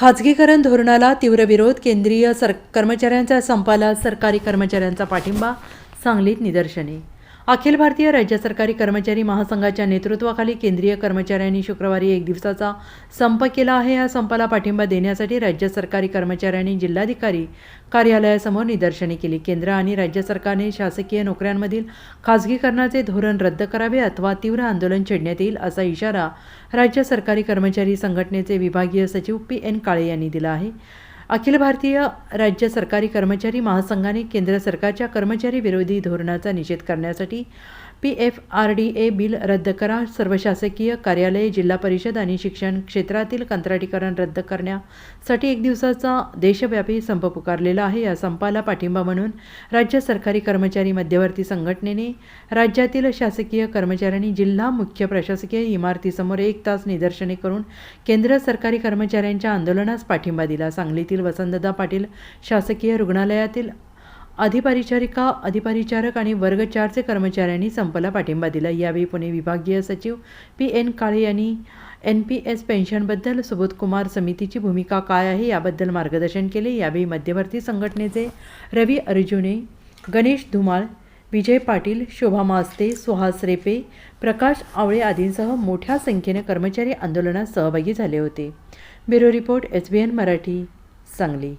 खाजगीकरण धोरणाला तीव्र विरोध केंद्रीय सर कर्मचाऱ्यांच्या संपाला सरकारी कर्मचाऱ्यांचा पाठिंबा सांगलीत निदर्शने. अखिल भारतीय राज्य सरकारी कर्मचारी महासंघाच्या नेतृत्वाखाली केंद्रीय कर्मचाऱ्यांनी शुक्रवारी एक दिवसाचा संप केला आहे. या संपाला पाठिंबा देण्यासाठी राज्य सरकारी कर्मचाऱ्यांनी जिल्हाधिकारी कार्यालयासमोर निदर्शने केली. केंद्र आणि राज्य सरकारने शासकीय नोकऱ्यांमधील खाजगीकरणाचे धोरण रद्द करावे अथवा तीव्र आंदोलन छेडण्यात येईल असा इशारा राज्य सरकारी कर्मचारी संघटनेचे विभागीय सचिव पी एन काळे यांनी दिला आहे. अखिल भारतीय राज्य सरकारी कर्मचारी महासंघाने केंद्र सरकारच्या कर्मचारी विरोधी धोरणाचा निषेध करण्यासाठी P F R D A bill रद्द करा सर्व शासकीय कार्यालये जिल्हा परिषद आणि शिक्षण क्षेत्रातील कंत्राटीकरण रद्द करण्यासाठी एक दिवसाचा देशव्यापी संप पुकारलेला आहे. या संपाला पाठिंबा म्हणून राज्य सरकारी कर्मचारी मध्यवर्ती संघटनेने राज्यातील शासकीय कर्मचाऱ्यांनी जिल्हा मुख्य प्रशासकीय इमारतीसमोर एक तास निदर्शने करून केंद्र सरकारी कर्मचाऱ्यांच्या आंदोलनास पाठिंबा दिला. सांगलीतील वसंतदा पाटील शासकीय रुग्णालयातील अधिपरिचारिका अधिपरिचारक आणि वर्ग चारचे कर्मचाऱ्यांनी संपाला पाठिंबा दिला. यावेळी पुणे विभागीय सचिव पी एन काळे यांनी एन पी एस पेन्शनबद्दल सुबोधकुमार समितीची भूमिका काय आहे याबद्दल मार्गदर्शन केले. यावेळी मध्यवर्ती संघटनेचे रवी अर्जुने गणेश धुमाळ विजय पाटील शोभा मास्ते सुहास रेपे प्रकाश आवळे आदींसह मोठ्या संख्येने कर्मचारी आंदोलनात सहभागी झाले होते. Bureau report S B N Marathi. Sangli